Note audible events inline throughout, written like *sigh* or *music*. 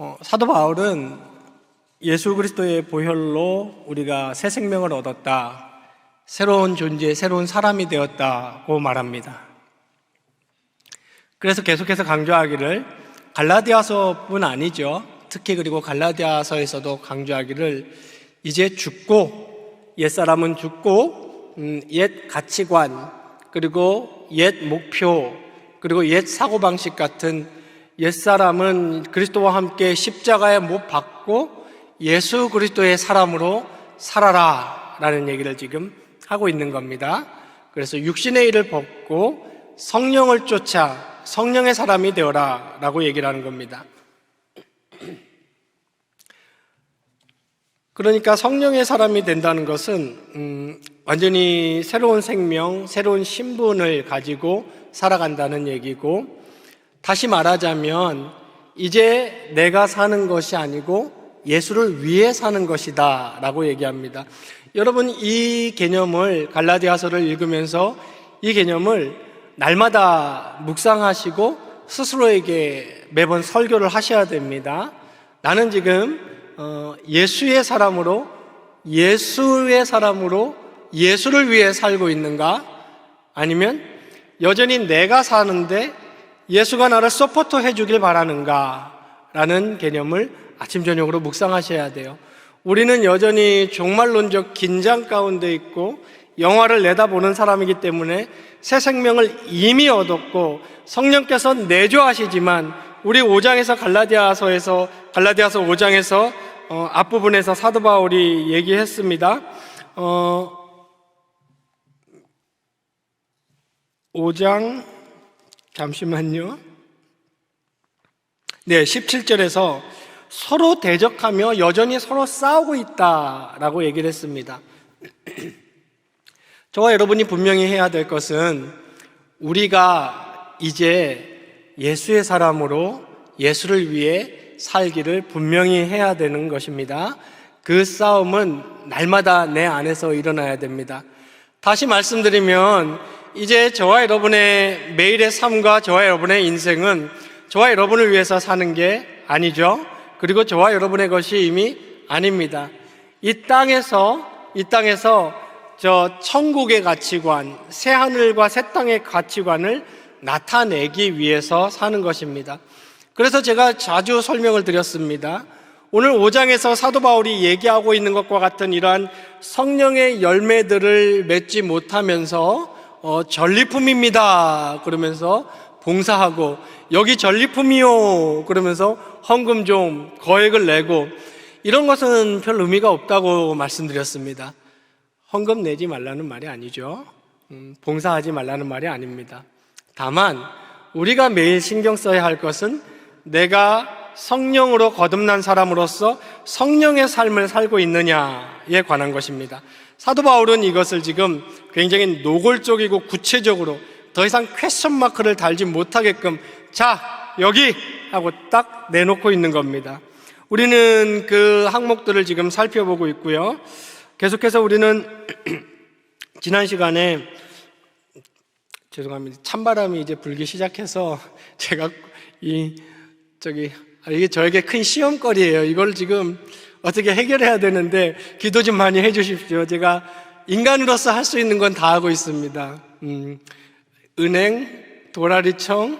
어, 사도 바울은 예수 그리스도의 보혈로 우리가 새 생명을 얻었다. 새로운 존재, 새로운 사람이 되었다고 말합니다. 그래서 계속해서 강조하기를 갈라디아서뿐 아니죠. 특히 그리고 갈라디아서에서도 강조하기를 이제 죽고 옛사람은 죽고 음, 옛 가치관 그리고 옛 목표 그리고 옛 사고방식 같은 옛사람은 그리스도와 함께 십자가에 못 박고 예수 그리스도의 사람으로 살아라 라는 얘기를 지금 하고 있는 겁니다. 그래서 육신의 일을 벗고 성령을 쫓아 성령의 사람이 되어라 라고 얘기를 하는 겁니다. 그러니까 성령의 사람이 된다는 것은 음, 완전히 새로운 생명, 새로운 신분을 가지고 살아간다는 얘기고 다시 말하자면 이제 내가 사는 것이 아니고 예수를 위해 사는 것이다 라고 얘기합니다. 여러분 이 개념을 갈라디아서를 읽으면서 이 개념을 날마다 묵상하시고 스스로에게 매번 설교를 하셔야 됩니다. 나는 지금 어, 예수의 사람으로 예수의 사람으로 예수를 위해 살고 있는가? 아니면 여전히 내가 사는데 예수가 나를 서포터 해주길 바라는가? 라는 개념을 아침, 저녁으로 묵상하셔야 돼요. 우리는 여전히 종말론적 긴장 가운데 있고 영화를 내다보는 사람이기 때문에 새 생명을 이미 얻었고 성령께서 내조하시지만 우리 5장에서 갈라디아서에서 갈라디아서 5장에서 어, 앞부분에서 사도 바울이 얘기했습니다. 어, 5장 잠시만요. 네, 17절에서 서로 대적하며 여전히 서로 싸우고 있다라고 얘기를 했습니다. *clears throat* 저와 여러분이 분명히 해야 될 것은 우리가 이제 예수의 사람으로 예수를 위해 살기를 분명히 해야 되는 것입니다. 그 싸움은 날마다 내 안에서 일어나야 됩니다. 다시 말씀드리면 이제 저와 여러분의 매일의 삶과 저와 여러분의 인생은 저와 여러분을 위해서 사는 게 아니죠. 그리고 저와 여러분의 것이 이미 아닙니다. 이 땅에서 이 땅에서 저 천국의 가치관, 새 하늘과 새 땅의 가치관을 나타내기 위해서 사는 것입니다. 그래서 제가 자주 설명을 드렸습니다. 오늘 5장에서 사도 바울이 얘기하고 있는 것과 같은 이러한 성령의 열매들을 맺지 못하면서 어, 전리품입니다. 그러면서 봉사하고 여기 전리품이요. 그러면서 헌금 좀 거액을 내고 이런 것은 별 의미가 없다고 말씀드렸습니다. 헌금 내지 말라는 말이 아니죠. 음, 봉사하지 말라는 말이 아닙니다. 다만 우리가 매일 신경 써야 할 것은 내가 성령으로 거듭난 사람으로서 성령의 삶을 살고 있느냐에 관한 것입니다. 사도 바울은 이것을 지금 굉장히 노골적이고 구체적으로 더 이상 퀘션 마크를 달지 못하게끔 자, 여기! 하고 딱 내놓고 있는 겁니다. 우리는 그 항목들을 지금 살펴보고 있고요. 계속해서 우리는 *clears throat* 지난 시간에 죄송합니다. 찬바람이 이제 불기 시작해서 *laughs* 제가 이 저기 아, 이게 저에게 큰 시험거리예요. 이걸 지금 어떻게 해결해야 되는데 기도 좀 많이 해주십시오. 제가 인간으로서 할 수 있는 건 다 하고 있습니다. 음, 은행, 도라리청,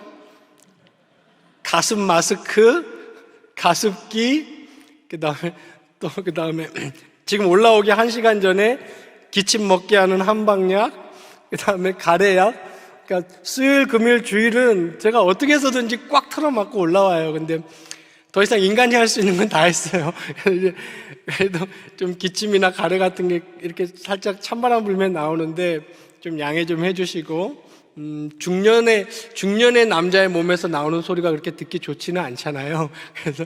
가습 마스크, 가습기, 그 다음에 또 그 다음에 지금 올라오기 한 시간 전에 기침 먹게 하는 한방약, 그 다음에 가래약. 그러니까 수요일, 금요일, 주일은 제가 어떻게 해서든지 꽉 틀어막고 올라와요. 근데 더 이상 인간이 할 수 있는 건 다 했어요. 그래도 좀 기침이나 가래 같은 게 이렇게 살짝 찬바람 불면 나오는데 좀 양해 좀 해주시고, 음, 중년의, 중년의 남자의 몸에서 나오는 소리가 그렇게 듣기 좋지는 않잖아요. *laughs* 그래서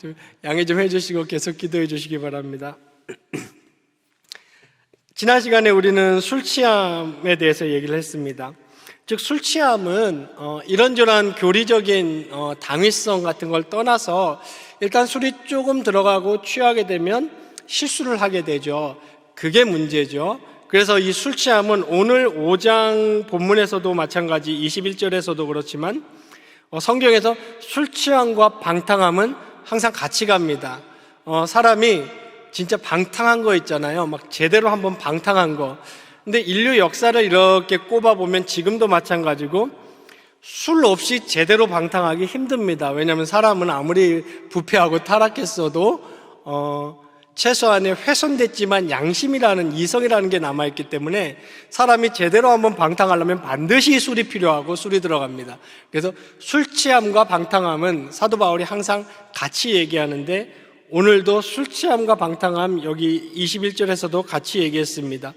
좀 양해 좀 해주시고 계속 기도해 주시기 바랍니다. *clears throat* 지난 시간에 우리는 술 취함에 대해서 얘기를 했습니다. 즉, 술 취함은 어, 이런저런 교리적인 어, 당위성 같은 걸 떠나서 일단 술이 조금 들어가고 취하게 되면 실수를 하게 되죠. 그게 문제죠. 그래서 이 술 취함은 오늘 5장 본문에서도 마찬가지 21절에서도 그렇지만 어, 성경에서 술 취함과 방탕함은 항상 같이 갑니다. 어, 사람이 진짜 방탕한 거 있잖아요. 막 제대로 한번 방탕한 거. 근데 인류 역사를 이렇게 꼽아보면 지금도 마찬가지고 술 없이 제대로 방탕하기 힘듭니다. 왜냐하면 사람은 아무리 부패하고 타락했어도 어, 최소한의 훼손됐지만 양심이라는 이성이라는 게 남아있기 때문에 사람이 제대로 한번 방탕하려면 반드시 술이 필요하고 술이 들어갑니다. 그래서 술 취함과 방탕함은 사도 바울이 항상 같이 얘기하는데 오늘도 술 취함과 방탕함 여기 21절에서도 같이 얘기했습니다.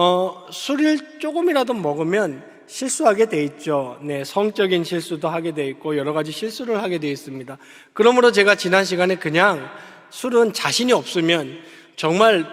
어, 술을 조금이라도 먹으면 실수하게 돼 있죠. 네, 성적인 실수도 하게 돼 있고 여러 가지 실수를 하게 돼 있습니다. 그러므로 제가 지난 시간에 그냥 술은 자신이 없으면 정말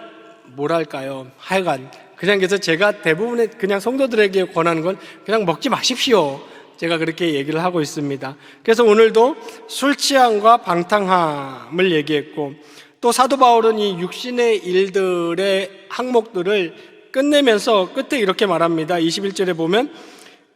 뭐랄까요. 하여간 그냥 그래서 제가 대부분의 그냥 성도들에게 권하는 건 그냥 먹지 마십시오. 제가 그렇게 얘기를 하고 있습니다. 그래서 오늘도 술 취함과 방탕함을 얘기했고 또 사도 바울은 이 육신의 일들의 항목들을 끝내면서 끝에 이렇게 말합니다. 21절에 보면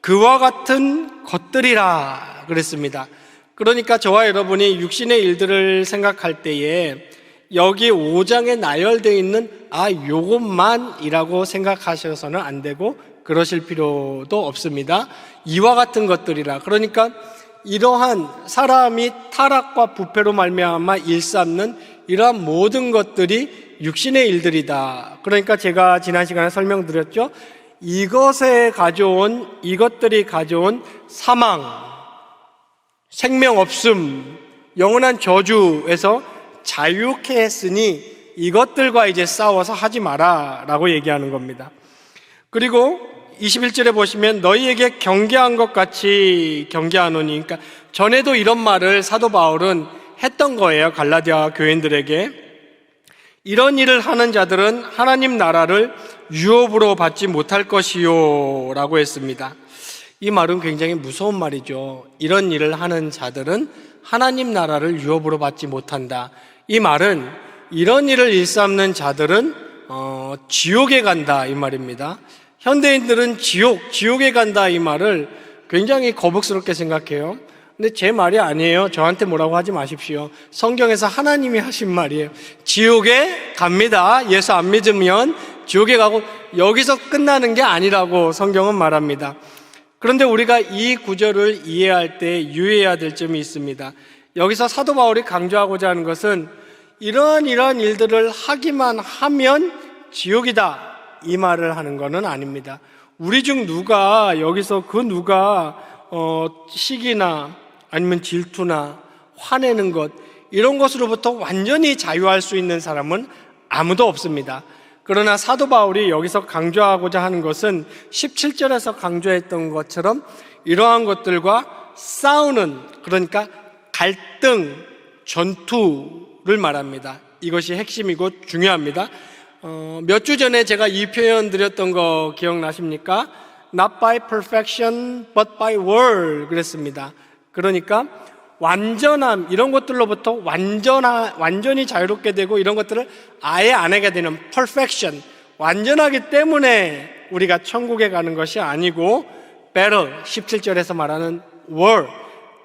그와 같은 것들이라 그랬습니다. 그러니까 저와 여러분이 육신의 일들을 생각할 때에 여기 5장에 나열되어 있는 아 요것만이라고 생각하셔서는 안 되고 그러실 필요도 없습니다. 이와 같은 것들이라. 그러니까 이러한 사람이 타락과 부패로 말미암아 일삼는 이러한 모든 것들이 육신의 일들이다. 그러니까 제가 지난 시간에 설명드렸죠. 이것에 가져온 이것들이 가져온 사망, 생명 없음, 영원한 저주에서 자유케 했으니 이것들과 이제 싸워서 하지 마라라고 얘기하는 겁니다. 그리고 21절에 보시면 너희에게 경계한 것 같이 경계하노니 그러니까 전에도 이런 말을 사도 바울은 했던 거예요. 갈라디아 교인들에게 이런 일을 하는 자들은 하나님 나라를 유업으로 받지 못할 것이요 라고 했습니다. 이 말은 굉장히 무서운 말이죠. 이런 일을 하는 자들은 하나님 나라를 유업으로 받지 못한다. 이 말은 이런 일을 일삼는 자들은 어, 지옥에 간다 이 말입니다. 현대인들은 지옥, 지옥에 간다 이 말을 굉장히 거북스럽게 생각해요. 근데 제 말이 아니에요. 저한테 뭐라고 하지 마십시오. 성경에서 하나님이 하신 말이에요. 지옥에 갑니다. 예수 안 믿으면 지옥에 가고 여기서 끝나는 게 아니라고 성경은 말합니다. 그런데 우리가 이 구절을 이해할 때 유의해야 될 점이 있습니다. 여기서 사도 바울이 강조하고자 하는 것은 이러한 이러한 일들을 하기만 하면 지옥이다. 이 말을 하는 것은 아닙니다. 우리 중 누가 여기서 그 누가 어, 시기나 아니면 질투나 화내는 것 이런 것으로부터 완전히 자유할 수 있는 사람은 아무도 없습니다. 그러나 사도 바울이 여기서 강조하고자 하는 것은 17절에서 강조했던 것처럼 이러한 것들과 싸우는 그러니까 갈등, 전투를 말합니다. 이것이 핵심이고 중요합니다. 어, 몇 주 전에 제가 이 표현 드렸던 거 기억나십니까? Not by perfection, but by word 그랬습니다. 그러니까 완전함 이런 것들로부터 완전하, 완전히 자유롭게 되고 이런 것들을 아예 안 하게 되는 perfection. 완전하기 때문에 우리가 천국에 가는 것이 아니고 battle 17절에서 말하는 war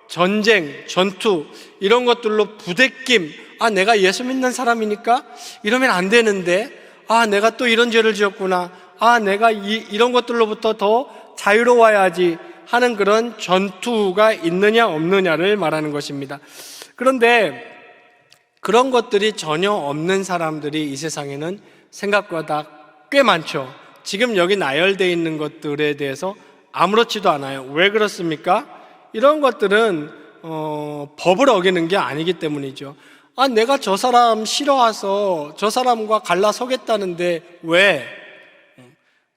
전쟁, 전투 이런 것들로 부대낌 아 내가 예수 믿는 사람이니까 이러면 안 되는데 아 내가 또 이런 죄를 지었구나. 아 내가 이, 이런 것들로부터 더 자유로워야지 하는 그런 전투가 있느냐 없느냐를 말하는 것입니다. 그런데 그런 것들이 전혀 없는 사람들이 이 세상에는 생각보다 꽤 많죠. 지금 여기 나열되어 있는 것들에 대해서 아무렇지도 않아요. 왜 그렇습니까? 이런 것들은 어, 법을 어기는 게 아니기 때문이죠. 아, 내가 저 사람 싫어와서 저 사람과 갈라서겠다는데 왜?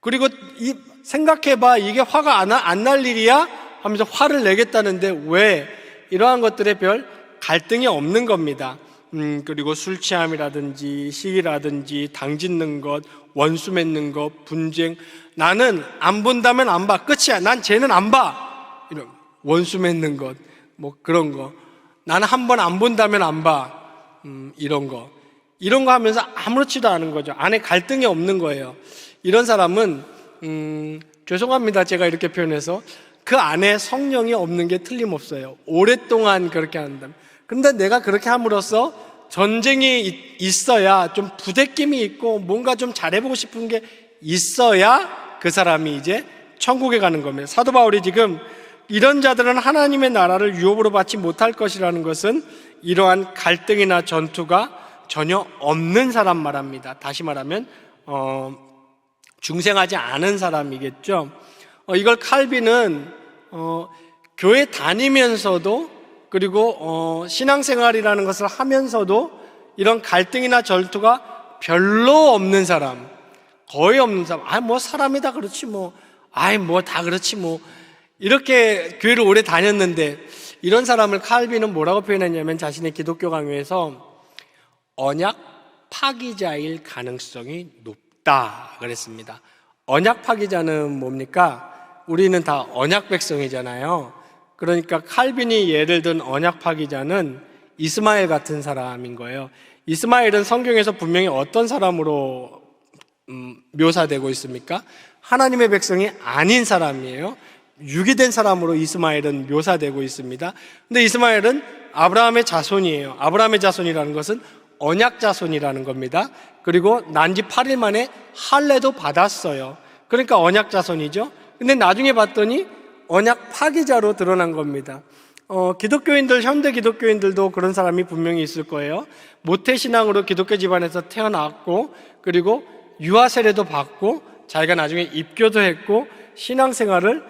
그리고 이, 생각해봐. 이게 화가 안날 일이야? 하면서 화를 내겠다는데 왜? 이러한 것들에 별 갈등이 없는 겁니다. 음, 그리고 술 취함이라든지 시기라든지 당 짓는 것, 원수 맺는 것, 분쟁. 나는 안 본다면 안 봐. 끝이야. 난 쟤는 안 봐. 이런 원수 맺는 것, 뭐 그런 거. 나는 한 번 안 본다면 안 봐. 음, 이런 거. 이런 거 하면서 아무렇지도 않은 거죠. 안에 갈등이 없는 거예요. 이런 사람은 음, 죄송합니다. 제가 이렇게 표현해서 그 안에 성령이 없는 게 틀림없어요. 오랫동안 그렇게 한다면 근데 내가 그렇게 함으로써 전쟁이 있- 있어야 좀 부대낌이 있고 뭔가 좀 잘해보고 싶은 게 있어야 그 사람이 이제 천국에 가는 겁니다. 사도 바울이 지금 이런 자들은 하나님의 나라를 유업으로 받지 못할 것이라는 것은 이러한 갈등이나 전투가 전혀 없는 사람 말합니다. 다시 말하면 어, 중생하지 않은 사람이겠죠. 어, 이걸 칼빈은 어, 교회 다니면서도 그리고 어, 신앙생활이라는 것을 하면서도 이런 갈등이나 절투가 별로 없는 사람, 거의 없는 사람. 아, 뭐 사람이 다 그렇지 뭐. 아이, 뭐 다 그렇지 뭐. 이렇게 교회를 오래 다녔는데 이런 사람을 칼빈은 뭐라고 표현했냐면 자신의 기독교 강요에서 언약 파기자일 가능성이 높다 그랬습니다. 언약 파기자는 뭡니까? 우리는 다 언약 백성이잖아요. 그러니까 칼빈이 예를 든 언약 파기자는 이스마엘 같은 사람인 거예요. 이스마엘은 성경에서 분명히 어떤 사람으로 음, 묘사되고 있습니까? 하나님의 백성이 아닌 사람이에요. 유기된 사람으로 이스마엘은 묘사되고 있습니다. 근데 이스마엘은 아브라함의 자손이에요. 아브라함의 자손이라는 것은 언약 자손이라는 겁니다. 그리고 난 지 8일 만에 할례도 받았어요. 그러니까 언약 자손이죠. 근데 나중에 봤더니 언약 파기자로 드러난 겁니다. 어, 기독교인들, 현대 기독교인들도 그런 사람이 분명히 있을 거예요. 모태 신앙으로 기독교 집안에서 태어났고, 그리고 유아 세례도 받고, 자기가 나중에 입교도 했고, 신앙생활을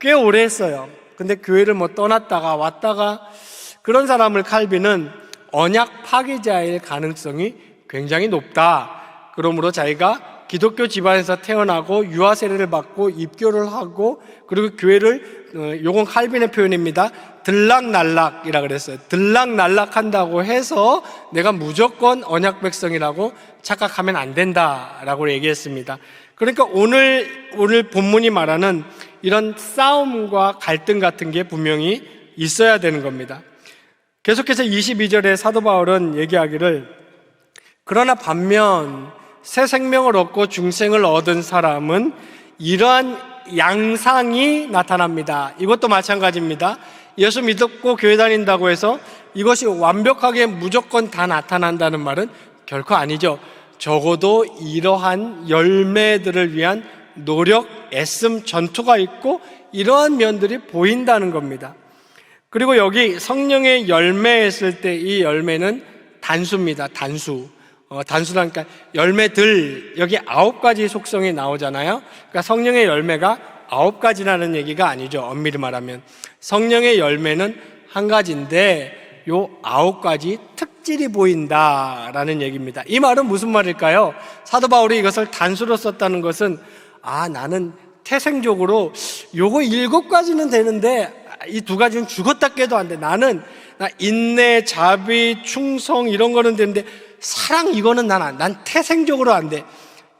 꽤 오래 했어요. 근데 교회를 뭐 떠났다가 왔다가, 그런 사람을 칼빈은 언약 파기자일 가능성이 굉장히 높다. 그러므로 자기가 기독교 집안에서 태어나고 유아 세례를 받고 입교를 하고 그리고 교회를 어, 요건 칼빈의 표현입니다. 들락날락이라 그랬어요. 들락날락한다고 해서 내가 무조건 언약 백성이라고 착각하면 안 된다라고 얘기했습니다. 그러니까 오늘 오늘 본문이 말하는 이런 싸움과 갈등 같은 게 분명히 있어야 되는 겁니다. 계속해서 22절에 사도 바울은 얘기하기를 그러나 반면 새 생명을 얻고 중생을 얻은 사람은 이러한 양상이 나타납니다. 이것도 마찬가지입니다. 예수 믿고 교회 다닌다고 해서 이것이 완벽하게 무조건 다 나타난다는 말은 결코 아니죠. 적어도 이러한 열매들을 위한 노력, 애씀, 전투가 있고 이러한 면들이 보인다는 겁니다. 그리고 여기 성령의 열매 했을 때 이 열매는 단수입니다. 단수. 어, 단수라니까 열매들 여기 아홉 가지 속성이 나오잖아요. 그러니까 성령의 열매가 아홉 가지라는 얘기가 아니죠. 엄밀히 말하면 성령의 열매는 한 가지인데 요 아홉 가지 특질이 보인다라는 얘기입니다. 이 말은 무슨 말일까요? 사도 바울이 이것을 단수로 썼다는 것은 아 나는 태생적으로 요거 일곱 가지는 되는데 이 두 가지는 죽었다 깨도 안 돼. 나는 나 인내, 자비, 충성 이런 거는 되는데 사랑 이거는 난, 안- 난 태생적으로 안 돼.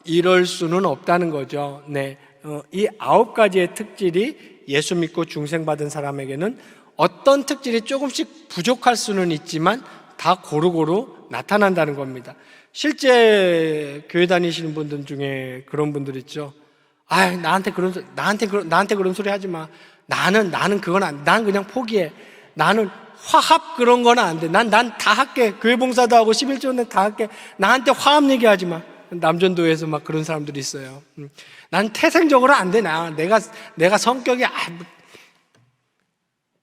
이럴 수는 없다는 거죠. 네. 어, 이 아홉 가지의 특질이 예수 믿고 중생 받은 사람에게는 어떤 특질이 조금씩 부족할 수는 있지만 다 고루고루 나타난다는 겁니다. 실제 교회 다니시는 분들 중에 그런 분들 있죠. 아, 나한테 그런 소- 나한테 그런 나한테 그런 소리 하지 마. 나는 나는 그건 안. 난 그냥 포기해. 나는 화합 그런 거는 안 돼. 난 난 다 할게. 교회 봉사도 하고 11조는 다 할게. 나한테 화합 얘기하지 마. 남전도에서 막 그런 사람들이 있어요. 음. 난 태생적으로 안 돼. 나 내가 내가 성격이 아 뭐-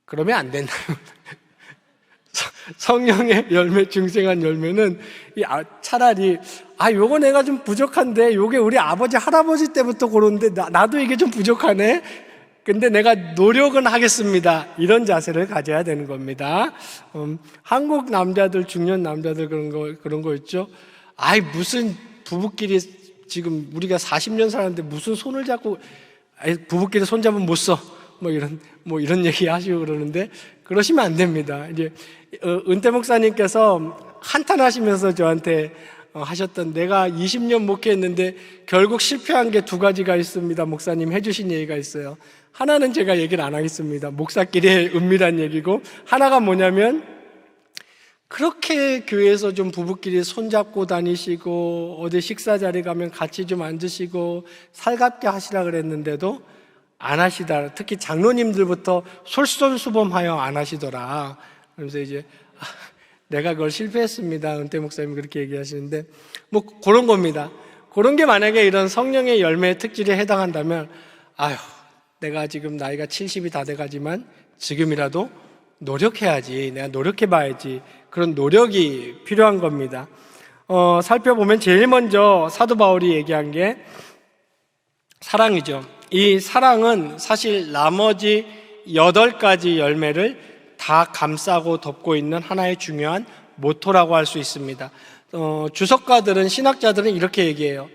그러면 안 된다. *laughs* 성령의 열매, 중생한 열매는 이 아- 차라리 아 요거 내가 좀 부족한데 요게 우리 아버지 할아버지 때부터 나, 나도 이게 좀 부족하네. 근데 내가 노력은 하겠습니다. 이런 자세를 가져야 되는 겁니다. 음, 한국 남자들 중년 남자들 그런 거 그런 거 있죠. 아이 무슨 부부끼리 지금 우리가 40년 살았는데 무슨 손을 잡고 아이, 부부끼리 손 잡으면 못 써. 뭐 이런 뭐 이런 *laughs* 얘기 하시고 그러는데 그러시면 안 됩니다. 이제 어, 은퇴 목사님께서 한탄하시면서 저한테 어, 하셨던 내가 20년 목회했는데 결국 실패한 게 두 가지가 있습니다. 목사님 해주신 얘기가 있어요. 하나는 제가 얘기를 안 하겠습니다. 목사끼리의 은밀한 얘기고 하나가 뭐냐면 그렇게 교회에서 좀 부부끼리 손잡고 다니시고 어디 식사 자리 가면 같이 좀 앉으시고 살갑게 하시라 그랬는데도 안 하시다. 특히 장로님들부터 솔선수범하여 안 하시더라. 그래서 이제 내가 그걸 실패했습니다. 은퇴 목사님이 그렇게 얘기하시는데 뭐 그런 겁니다. 그런 게 만약에 이런 성령의 열매의 특질에 해당한다면 아휴 내가 지금 나이가 70이 다 돼가지만 지금이라도 노력해야지 내가 노력해 봐야지 그런 노력이 필요한 겁니다. 어, 살펴보면 제일 먼저 사도 바울이 얘기한 게 사랑이죠. 이 사랑은 사실 나머지 여덟 가지 열매를 다 감싸고 덮고 있는 하나의 중요한 모토라고 할 수 있습니다. 어, 주석가들은 신학자들은 이렇게 얘기해요.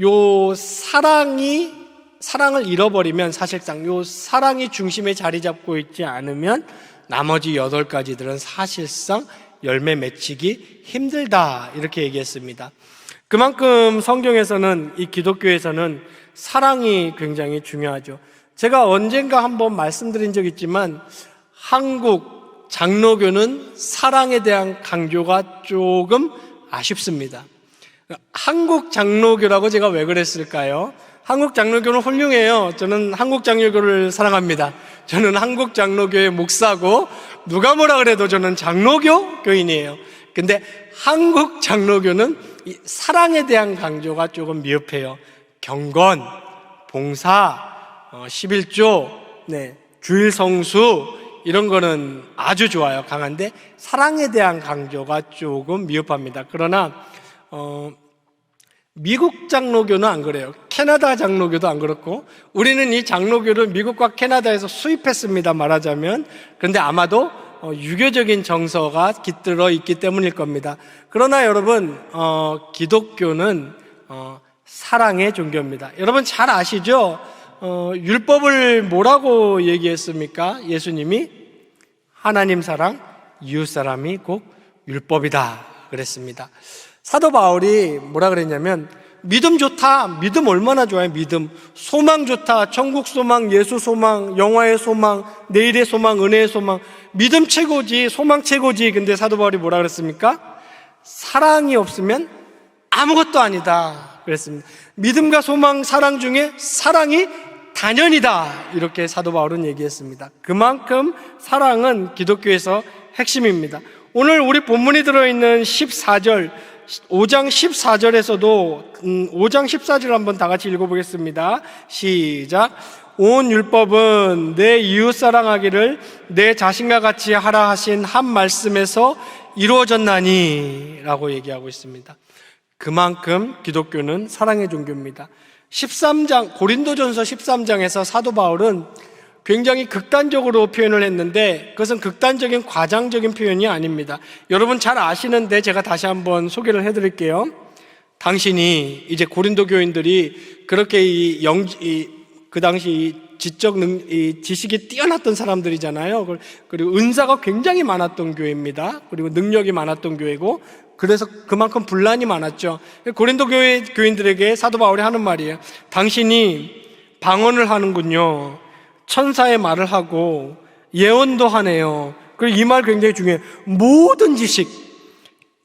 요 사랑이 사랑을 잃어버리면 사실상 요 사랑이 중심에 자리 잡고 있지 않으면 나머지 여덟 가지들은 사실상 열매 맺히기 힘들다 이렇게 얘기했습니다. 그만큼 성경에서는 이 기독교에서는 사랑이 굉장히 중요하죠. 제가 언젠가 한번 말씀드린 적 있지만 한국 장로교는 사랑에 대한 강조가 조금 아쉽습니다. 한국 장로교라고 제가 왜 그랬을까요? 한국 장로교는 훌륭해요. 저는 한국 장로교를 사랑합니다. 저는 한국 장로교의 목사고 누가 뭐라 그래도 저는 장로교 교인이에요. 근데 한국 장로교는 이 사랑에 대한 강조가 조금 미흡해요. 경건, 봉사, 어, 11조, 네, 주일 성수 이런 거는 아주 좋아요. 강한데 사랑에 대한 강조가 조금 미흡합니다. 그러나 어, 미국 장로교는 안 그래요. 캐나다 장로교도 안 그렇고 우리는 이 장로교를 미국과 캐나다에서 수입했습니다. 말하자면 그런데 아마도 어, 유교적인 정서가 깃들어 있기 때문일 겁니다. 그러나 여러분 어, 기독교는 어, 사랑의 종교입니다. 여러분 잘 아시죠? 어, 율법을 뭐라고 얘기했습니까? 예수님이 하나님 사랑, 이웃 사람이 곧 율법이다 그랬습니다. 사도 바울이 뭐라 그랬냐면 믿음 좋다. 믿음 얼마나 좋아요. 믿음. 소망 좋다. 천국 소망, 예수 소망, 영화의 소망, 내일의 소망, 은혜의 소망. 믿음 최고지. 소망 최고지. 근데 사도 바울이 뭐라 그랬습니까? 사랑이 없으면 아무것도 아니다. 그랬습니다. 믿음과 소망, 사랑 중에 사랑이 단연이다. 이렇게 사도 바울은 얘기했습니다. 그만큼 사랑은 기독교에서 핵심입니다. 오늘 우리 본문이 들어있는 14절, 5장 14절에서도 5장 14절 한번 다 같이 읽어보겠습니다. 시작. 온 율법은 내 이웃 사랑하기를 내 자신과 같이 하라 하신 한 말씀에서 이루어졌나니 라고 얘기하고 있습니다. 그만큼 기독교는 사랑의 종교입니다. 13장, 고린도전서 13장에서 사도 바울은 굉장히 극단적으로 표현을 했는데 그것은 극단적인 과장적인 표현이 아닙니다. 여러분 잘 아시는데 제가 다시 한번 소개를 해드릴게요. 당신이 이제 고린도 교인들이 그렇게 이 영, 이, 그 당시 이 지적 능, 이 지식이 뛰어났던 사람들이잖아요. 그리고 은사가 굉장히 많았던 교회입니다. 그리고 능력이 많았던 교회고 그래서 그만큼 분란이 많았죠. 고린도 교회 교인들에게 사도 바울이 하는 말이에요. 당신이 방언을 하는군요. 천사의 말을 하고 예언도 하네요. 그리고 이 말 굉장히 중요해요. 모든 지식,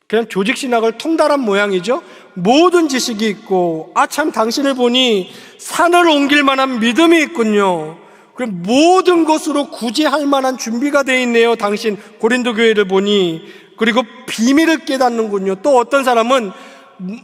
그냥 조직 신학을 통달한 모양이죠. 모든 지식이 있고, 아, 참, 당신을 보니 산을 옮길 만한 믿음이 있군요. 그럼 모든 것으로 구제할 만한 준비가 되어 있네요. 당신 고린도 교회를 보니. 그리고 비밀을 깨닫는군요. 또 어떤 사람은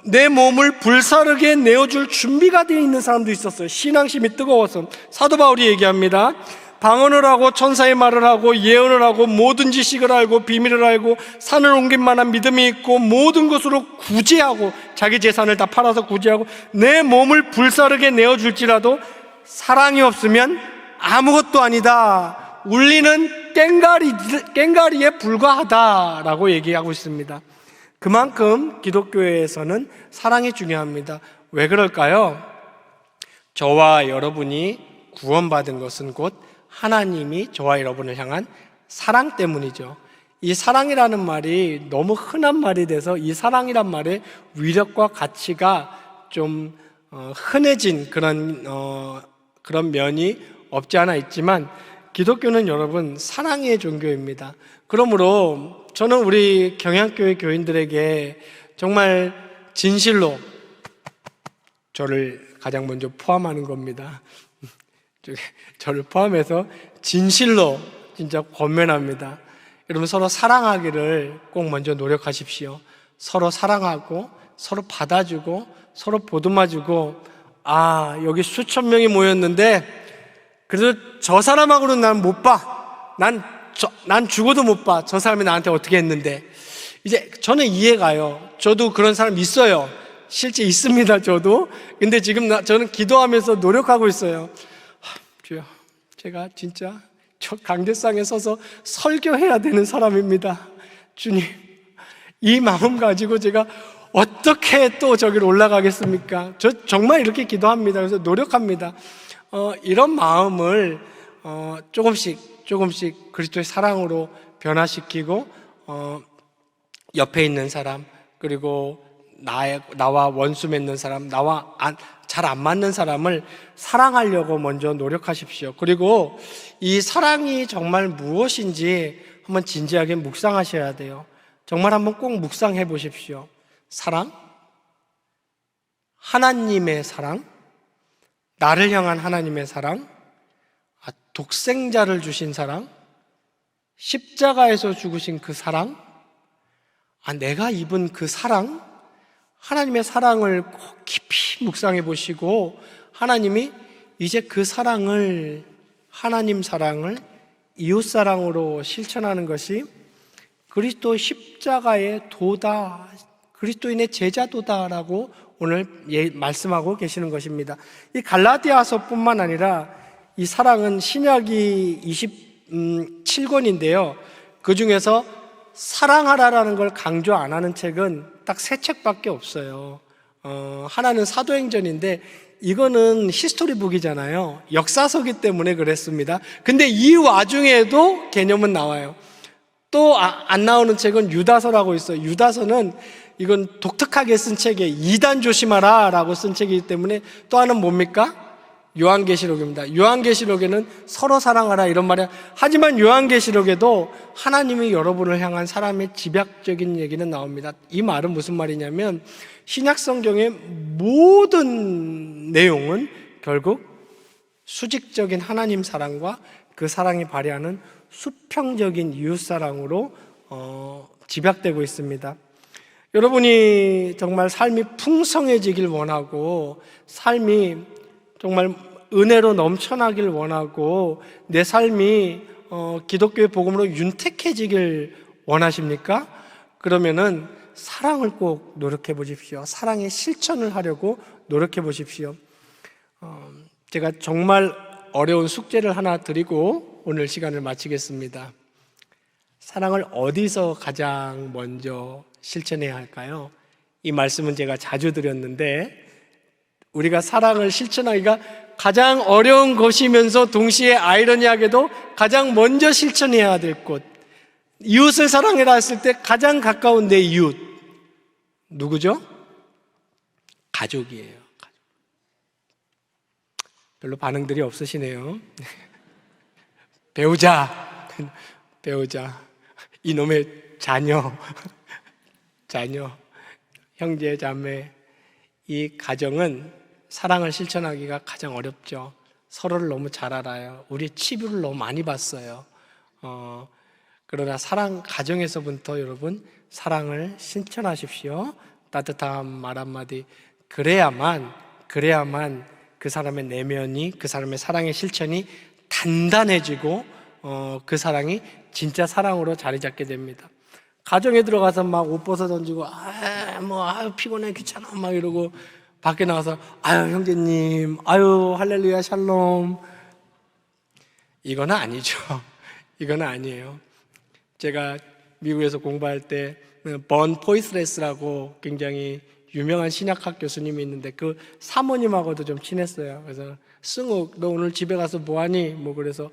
내 몸을 불사르게 내어줄 준비가 되어 있는 사람도 있었어요. 신앙심이 뜨거워서. 사도 바울이 얘기합니다. 방언을 하고 천사의 말을 하고 예언을 하고 모든 지식을 알고 비밀을 알고 산을 옮긴 만한 믿음이 있고 모든 것으로 구제하고 자기 재산을 다 팔아서 구제하고 내 몸을 불사르게 내어줄지라도 사랑이 없으면 아무것도 아니다. 울리는 깽가리, 깽가리에 불과하다라고 얘기하고 있습니다. 그만큼 기독교에서는 사랑이 중요합니다. 왜 그럴까요? 저와 여러분이 구원받은 것은 곧 하나님이 저와 여러분을 향한 사랑 때문이죠. 이 사랑이라는 말이 너무 흔한 말이 돼서 이 사랑이란 말의 위력과 가치가 좀 어, 흔해진 그런 어, 그런 면이 없지 않아 있지만 기독교는 여러분 사랑의 종교입니다. 그러므로 저는 우리 경향교회 교인들에게 정말 진실로 저를 가장 먼저 포함하는 겁니다. *laughs* 저를 포함해서 진실로 진짜 권면합니다. 여러분 서로 사랑하기를 꼭 먼저 노력하십시오. 서로 사랑하고 서로 받아주고 서로 보듬어주고 아 여기 수천 명이 모였는데 그래도 저 사람하고는 난 못 봐. 난, 저, 난 죽어도 못 봐. 저 사람이 나한테 어떻게 했는데. 이제 저는 이해가요. 저도 그런 사람 있어요. 실제 있습니다, 저도. 근데 지금 나, 저는 기도하면서 노력하고 있어요. 하, 주여, 제가 진짜 저 강대상에 서서 설교해야 되는 사람입니다. 주님, 이 마음 가지고 제가 어떻게 또 저기로 올라가겠습니까? 저 정말 이렇게 기도합니다. 그래서 노력합니다. 어, 이런 마음을 어, 조금씩 조금씩 그리스도의 사랑으로 변화시키고 어, 옆에 있는 사람 그리고 나의, 나와 원수 맺는 사람 나와 잘 안 맞는 사람을 사랑하려고 먼저 노력하십시오. 그리고 이 사랑이 정말 무엇인지 한번 진지하게 묵상하셔야 돼요. 정말 한번 꼭 묵상해 보십시오. 사랑? 하나님의 사랑? 나를 향한 하나님의 사랑? 아, 독생자를 주신 사랑? 십자가에서 죽으신 그 사랑? 아, 내가 입은 그 사랑? 하나님의 사랑을 꼭 깊이 묵상해 보시고 하나님이 이제 그 사랑을 하나님 사랑을 이웃 사랑으로 실천하는 것이 그리스도 십자가의 도다 그리스도인의 제자도다라고 오늘 예, 말씀하고 계시는 것입니다. 이 갈라디아서뿐만 아니라 이 사랑은 신약이 27권인데요. 그 중에서 사랑하라라는 걸 강조 안 하는 책은 딱 세 책밖에 없어요. 어, 하나는 사도행전인데 이거는 히스토리북이잖아요. 역사서기 때문에 그랬습니다. 근데 이 와중에도 개념은 나와요. 또 안 나오는 책은 유다서라고 있어요. 유다서는 이건 독특하게 쓴 책에 이단 조심하라 라고 쓴 책이기 때문에 또 하나는 뭡니까? 요한계시록입니다. 요한계시록에는 서로 사랑하라 이런 말이야. 하지만 요한계시록에도 하나님이 여러분을 향한 사람의 집약적인 얘기는 나옵니다. 이 말은 무슨 말이냐면 신약 성경의 모든 내용은 결국 수직적인 하나님 사랑과 그 사랑이 발휘하는 수평적인 이웃 사랑으로 어, 집약되고 있습니다. 여러분이 정말 삶이 풍성해지길 원하고 삶이 정말 은혜로 넘쳐나길 원하고 내 삶이 어, 기독교의 복음으로 윤택해지길 원하십니까? 그러면은 사랑을 꼭 노력해 보십시오. 사랑의 실천을 하려고 노력해 보십시오. 어, 제가 정말 어려운 숙제를 하나 드리고 오늘 시간을 마치겠습니다. 사랑을 어디서 가장 먼저 실천해야 할까요? 이 말씀은 제가 자주 드렸는데 우리가 사랑을 실천하기가 가장 어려운 것이면서 동시에 아이러니하게도 가장 먼저 실천해야 될 곳. 이웃을 사랑해라 했을 때 가장 가까운 내 이웃. 누구죠? 가족이에요. 별로 반응들이 없으시네요. *laughs* 배우자, *laughs* 배우자, 이놈의 자녀, *laughs* 자녀, 형제, 자매, 이 가정은 사랑을 실천하기가 가장 어렵죠. 서로를 너무 잘 알아요. 우리 치부를 너무 많이 봤어요. 어, 그러나 사랑, 가정에서부터 여러분, 사랑을 실천하십시오. 따뜻한 말 한마디. 그래야만, 그래야만 그 사람의 내면이, 그 사람의 사랑의 실천이 단단해지고, 어, 그 사랑이 진짜 사랑으로 자리 잡게 됩니다. 가정에 들어가서 막 옷 벗어 던지고, 아, 뭐, 피곤해, 귀찮아, 막 이러고, 밖에 나가서, 아유, 형제님, 아유, 할렐루야, 샬롬. 이건 아니죠. *laughs* 이건 아니에요. 제가 미국에서 공부할 때, 번 포이스레스라고 굉장히 유명한 신약학 교수님이 있는데 그 사모님하고도 좀 친했어요. 그래서 승욱, 너 오늘 집에 가서 뭐하니? 뭐 그래서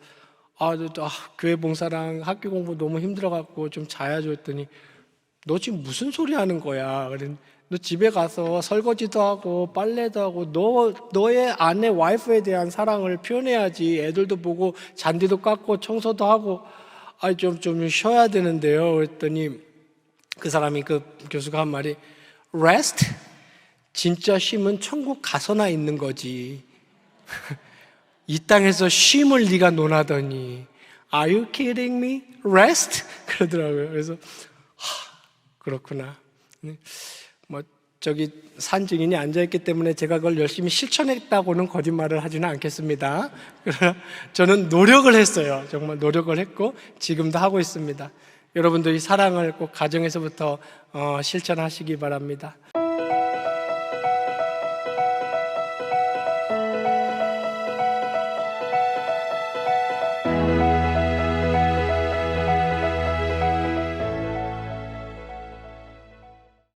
아, 저, 아, 교회 봉사랑 학교 공부 너무 힘들어갖고 좀 자야죠 했더니 너 지금 무슨 소리 하는 거야? 그래 너 집에 가서 설거지도 하고 빨래도 하고 너 너의 아내 와이프에 대한 사랑을 표현해야지. 애들도 보고 잔디도 깎고 청소도 하고 아좀좀 좀 쉬어야 되는데요. 그랬더니 그 사람이 그 교수가 한 말이 rest 진짜 쉼은 천국 가서나 있는 거지. *laughs* 이 땅에서 쉼을 네가 논하더니 Are you kidding me? Rest? 그러더라고요. 그래서 하, 그렇구나. 네. 뭐 저기 산 증인이 앉아 있기 때문에 제가 그걸 열심히 실천했다고는 거짓말을 하지는 않겠습니다. 그러나 저는 노력을 했어요. 정말 노력을 했고 지금도 하고 있습니다. 여러분도 이 사랑을 꼭 가정에서부터 어, 실천하시기 바랍니다.